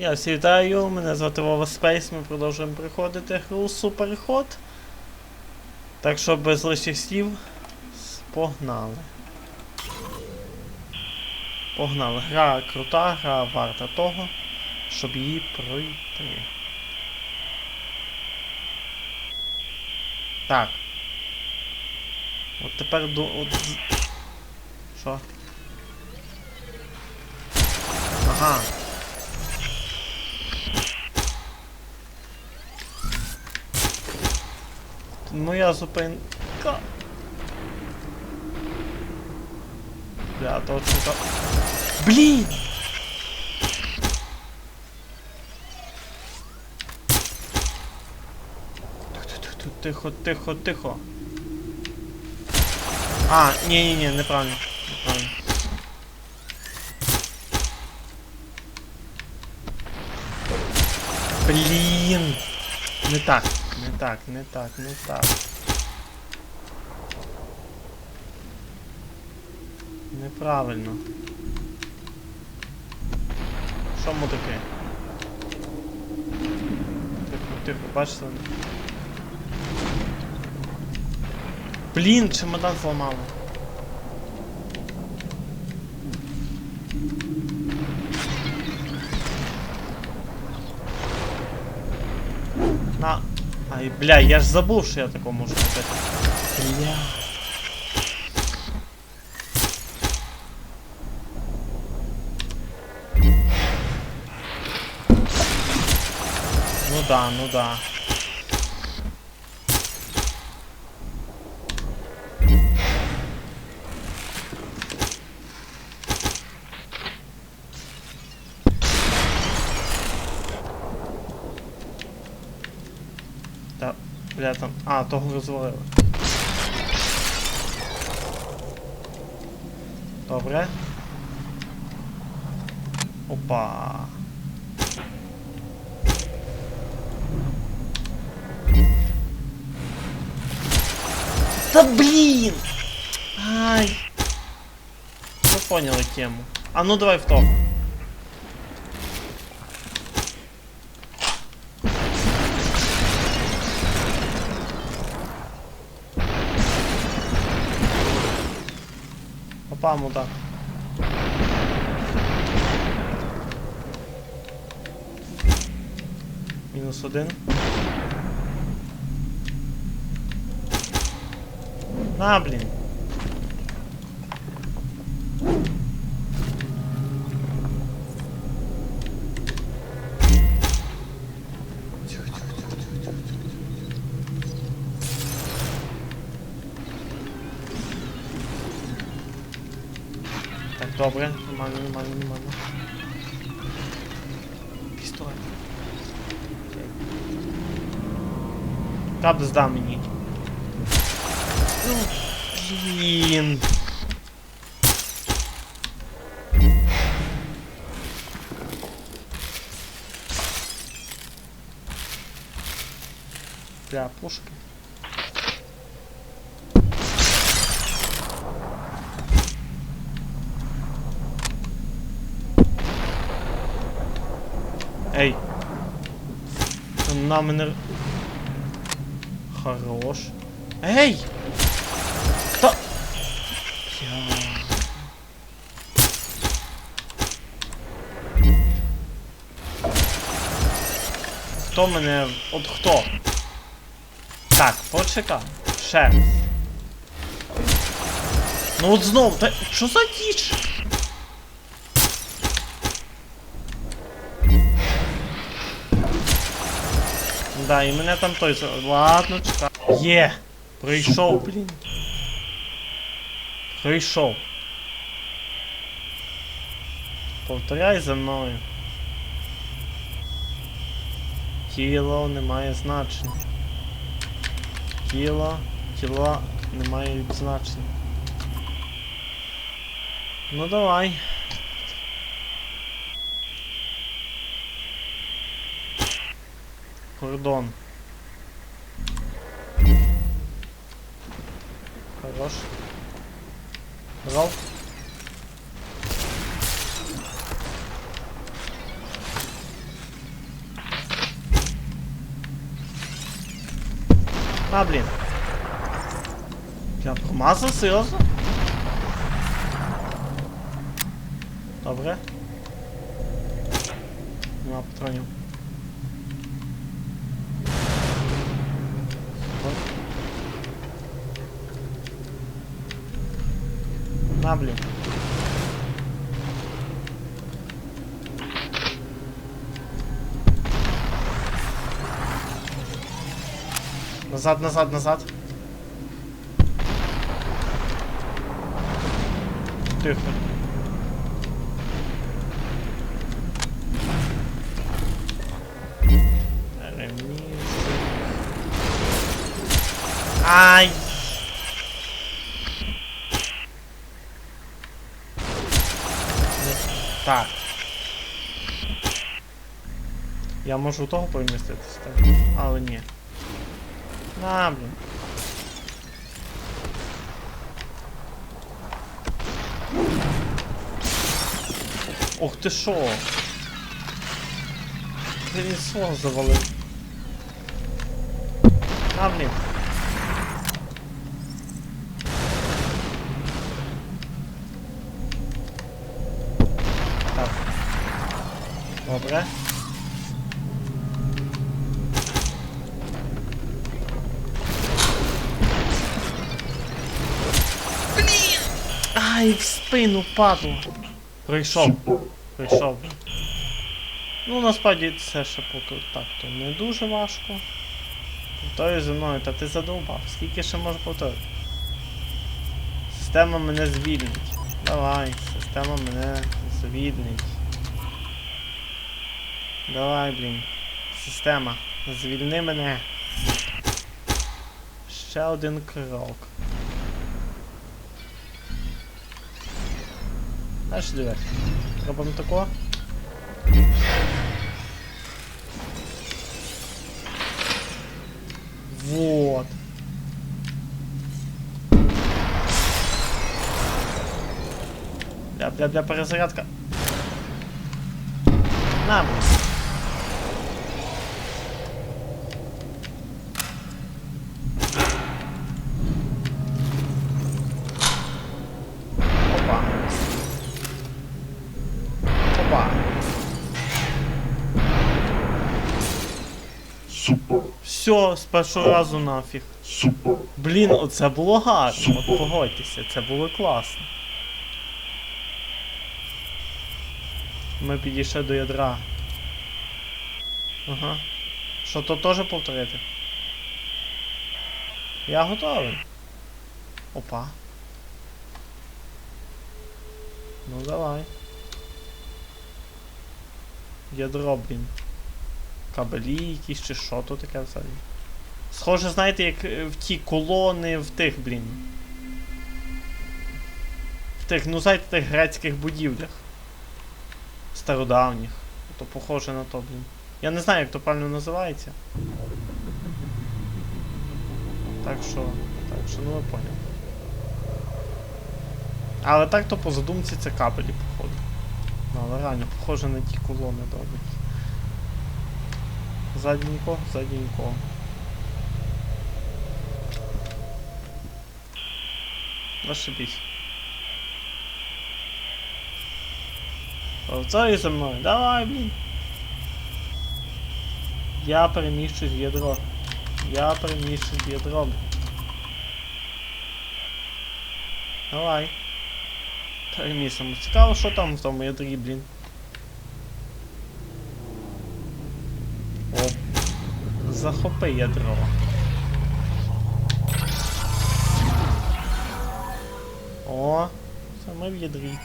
Я всі вітаю, мене звати Вова Спейс, ми продовжуємо приходити гру Суперход. Так що без лишніх слів погнали. Погнали. Гра крута, гра варта того, щоб її пройти. Так. От тепер до. От... Що? Ага. Моя зупинка. Бля, то что-то... Блин! Тихо, тихо, тихо. А, не-не-не, неправильно. Неправильно. Блін! Не так, не так, не так, не так. Неправильно. Що му таке? Тихо, тихо, бачите? Блін, чемодан зламало. Ай, бля, я ж забув, що я такого робити. Бля. Ну да, ну да. Бля, там. А, того розвалили. Добре. Опа. Та блін! Ай! Ви поняли тему. А ну давай в того. Опа, мудак. Мінус один. На, блін. добре, нормально, нормально, нормально. Пістолет. Окей. Кап здам мені. Ну, блін. Бля, пушки. Ей. Та На мене. Хорош. Ей! Хто мене... От хто? Так, почекай. Ще. Ну от знов, та... Що за діч? Да, і мене там той. за- Ладно, чекай. Є! Прийшов, блін. Прийшов. Повторяй за мною. Тіло не має значення. Тіло, тіло не має значення. Ну давай. Кордон. Хорош. Жал. А, блин. Я промазав, серйозно? Добре. Нема ну, патронів. На, блін. Назад, назад, назад. Тихо. Ай! Так. Я можу того поміститися, так? Але ні. На, блін. Ох ти шо? Колесо завалив. На, блін. Ай, в спину падло. Прийшов. Прийшов. Ну, насправді це ще поки так, то не дуже важко. Повторюй зі мною, та ти задовбав. Скільки ще можу повторити? Система мене звільнить. Давай, система мене звільнить. Давай, блін. Система, звільни мене. Ще один крок. Знаєш, диви. Робимо тако. Вот. Бля, бля, бля, перезарядка. На, блин. Все, з першого разу нафіг. супер, Блін, оце було гарно. От погодьтеся, це було класно. Ми підійшли до ядра. Ага. Що то теж повторити? Я готовий. Опа. Ну давай. Ядро, блін. Кабелі якісь чи що то таке взагалі. Схоже, знаєте, як е, в ті колони в тих, блін. В тих, ну знаєте, тих грецьких будівлях. Стародавніх. То похоже на то, блін. Я не знаю, як то правильно називається. Так що. Так що, ну ви поняли. Але так то по задумці це кабелі, походу. Ну, але реально, похоже на ті колони добрі. Ззаді нікого, ззаді нікого. Ошибись. Повторюй за мною. Давай, блін. Я переміщусь в ядро. Я переміщусь в ядро. блін. Давай. Перемістимо. Цікаво, що там в тому ядрі, блін. Захопи ядро. О, ми в ядрі.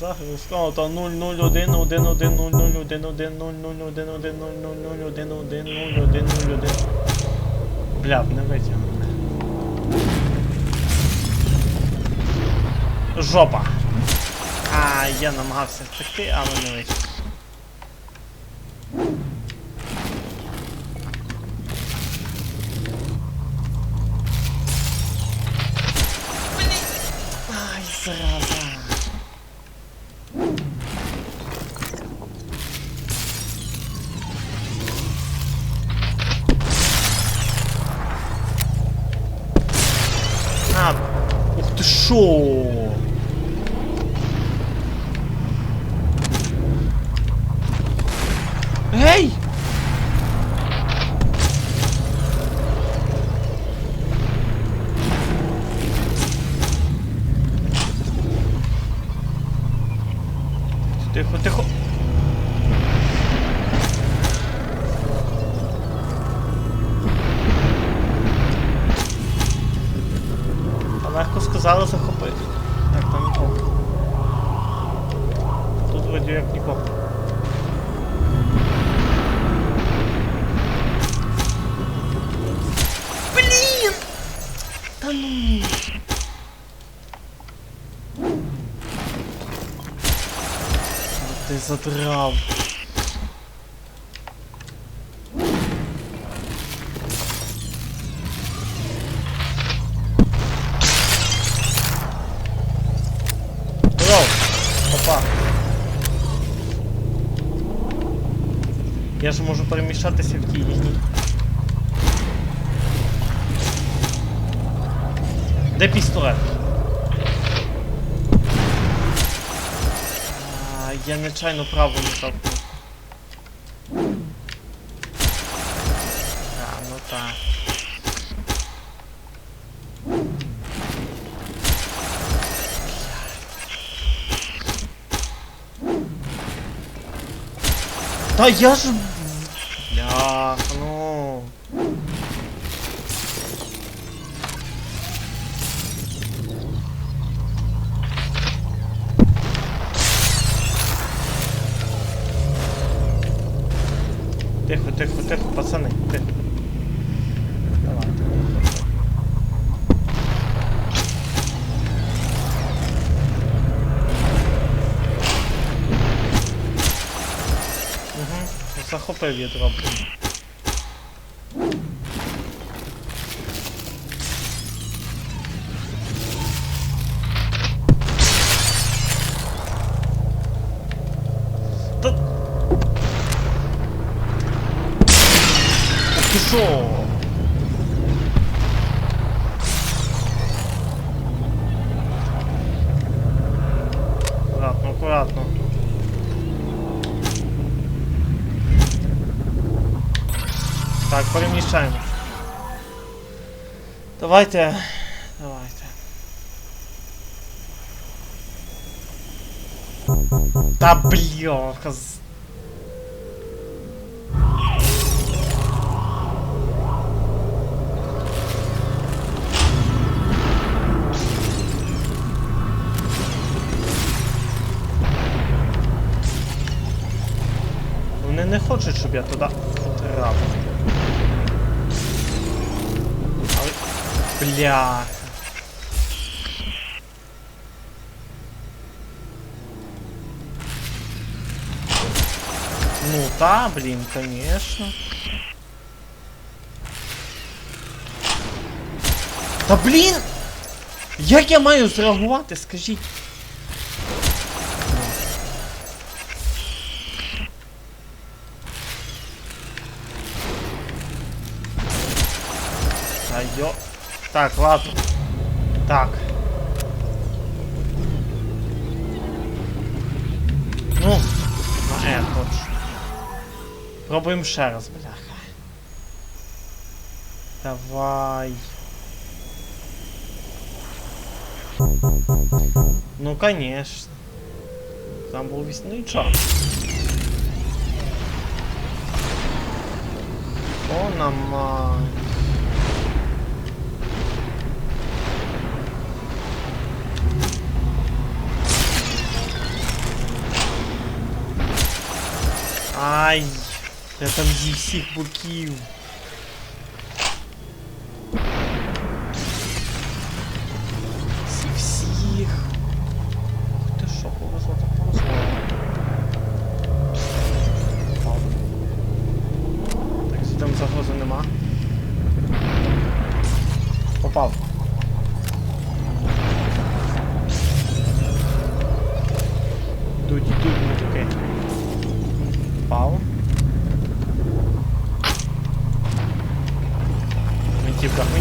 Загрузка, о, то 001, 1, 1, 0, 0, 1, 1, 0, 0, 1, 1, 0, 0, 0, 1, 1, 0, 1, 0, 1. Бля, не витягнув. Жопа. А, я намагався втекти, але не вийшло. Шо? Тут вроді як нікого. Блін! Та ну. От Ти переміщатися в тіні. Де пістолет? А, я нечайно право не так. А, ну так. Та я ж... Бля, ну... Тихо, тихо, тихо, пацани, тихо. Захопив ядро, блін. Так, переміщаємо. Давайте. Давайте. Та бляха. Вони не хочуть, щоб я туди Бляха. Ну та, блин, конечно. Та блін! Як я маю зреагувати, скажіть? Так, ладно. Так. Ну, на Е хоч. Пробуємо раз, бляха. Давай. Ну, конечно. Там був вісний час. О, нама. Ай! Я там зі всіх боків. Зі всіх. Ти що, повезло, так повезло. Так, сюди там загрози нема. Попав. Дудь, дудь, мужики. Пау.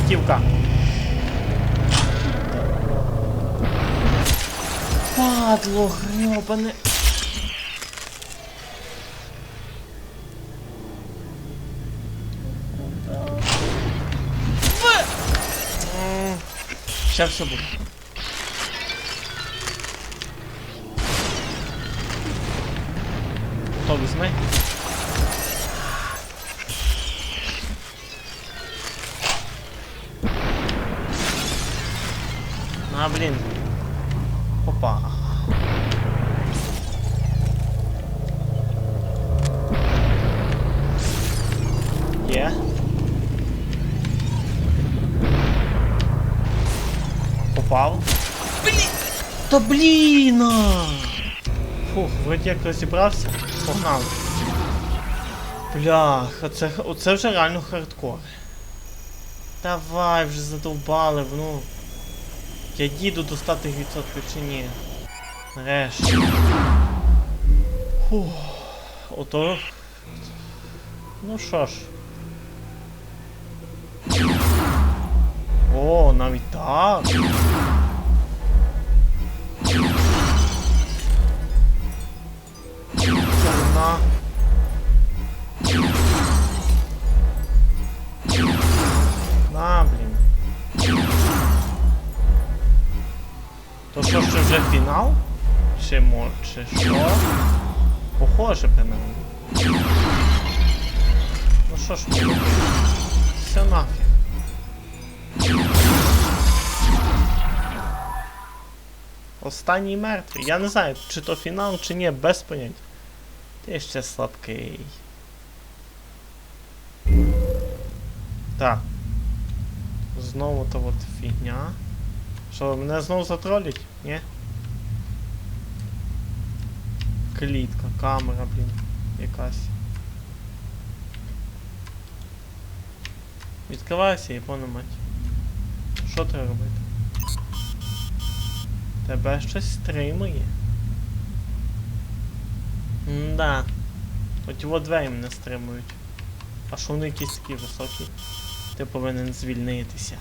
Гвинтівка. Падло гребане. Сейчас все буде. То візьми. А, блін. Опа. Є. Попав. Блін! Та блін! а! Фух, вроді як розібрався. Погнали. Блях, оце, оце вже реально хардкор. Давай, вже задовбали, ну. Я діду до 100% чи ні. Нарешті. Ото. Ну що ж. О, навіть так. На. На, що це вже фінал? Чи мо, чи що? Похоже принаймні. Ну що ж ми? Все нафіг. Останній мертвий. Я не знаю, чи то фінал, чи ні, без поняття. Ти ще слабкий. Так. Знову то от фігня. Що, мене знову затролять? Ні? Клітка, камера, блін. Якась. Відкривайся, япона мать. Що треба робити? Тебе щось стримує. М-да. От його двері мене стримують. А що вони якісь такі високі? Ти повинен звільнитися.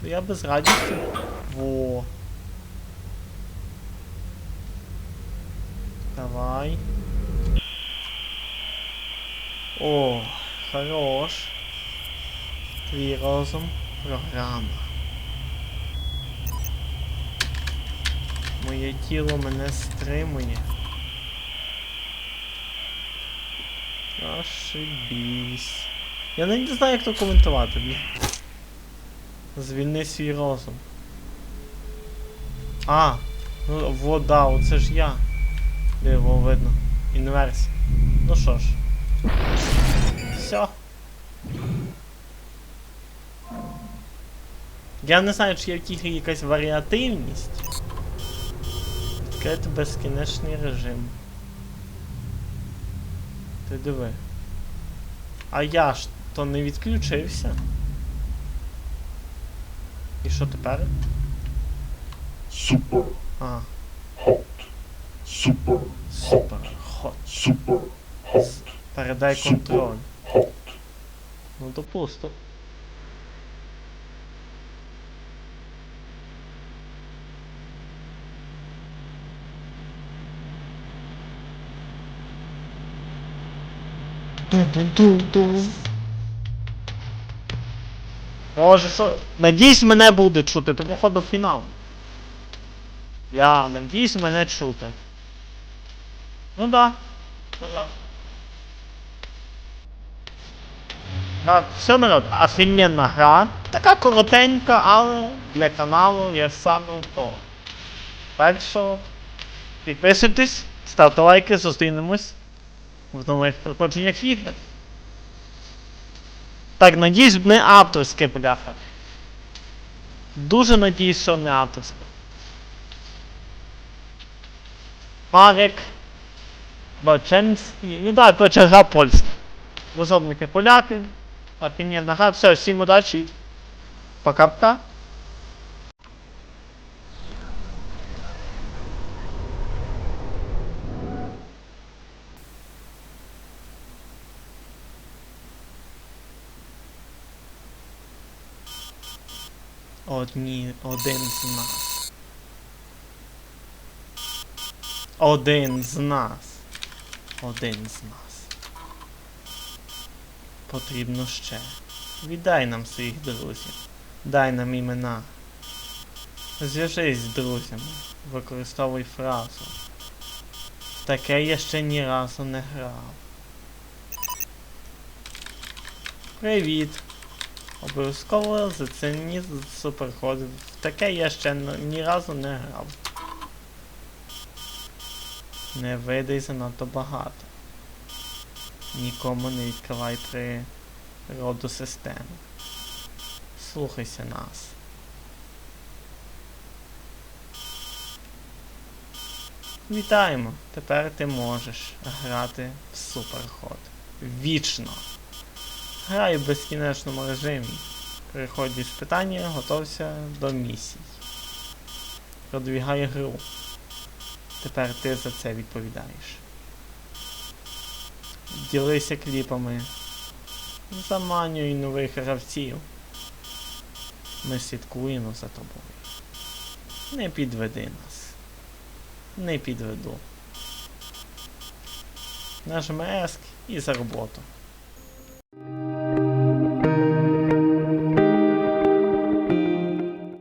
То я без радості. Во. Давай. О, хорош. Твій розум програма. Моє тіло мене стримує. Ошибісь. Я навіть не знаю, як то коментувати, блін. Звільни свій розум. А, ну вода, оце ж я. Його видно. Інверсія. Ну що ж. Все. Я не знаю, чи є в тій грі якась варіативність. Відкрити безкінечний режим. Ти диви. А я ж то не відключився. І що тепер? Super А, hot. Super супер. Хот. super hot. Передай контроль. Hot. Ну допустим. Може що. Надіюсь, мене буде чути, то походу фінал. Я надіюсь мене чути. Ну да. Так, все народ, офігенна гра. Така коротенька, але для каналу є саме то. Так підписуйтесь, ставте лайки, зустрінемось в нових проходженнях відео. Так, надіюсь, не авторське бляха. Дуже надіюсь, що не авторське. Марек. Баченський. Ну так, коротше, гра польська. Розробники поляки. Офігенна гра. Все, всім удачі. Пока-пока. Одні, один з нас. Один з нас. Один з нас. Потрібно ще. Віддай нам своїх друзів. Дай нам імена. Зв'яжись з друзями. Використовуй фразу. Таке я ще ні разу не грав. Привіт. Обов'язково зацініть суперход. В таке я ще ні разу не грав. Не видай занадто багато. Нікому не відкривай при роду системи. Слухайся нас. Вітаємо! Тепер ти можеш грати в суперход. Вічно! Грай в безкінечному режимі. Переходь із питання, готовся до місій. Продвігай гру. Тепер ти за це відповідаєш. Ділися кліпами. Заманюй нових гравців. Ми слідкуємо за тобою. Не підведи нас. Не підведу. Нажми еск і за роботу.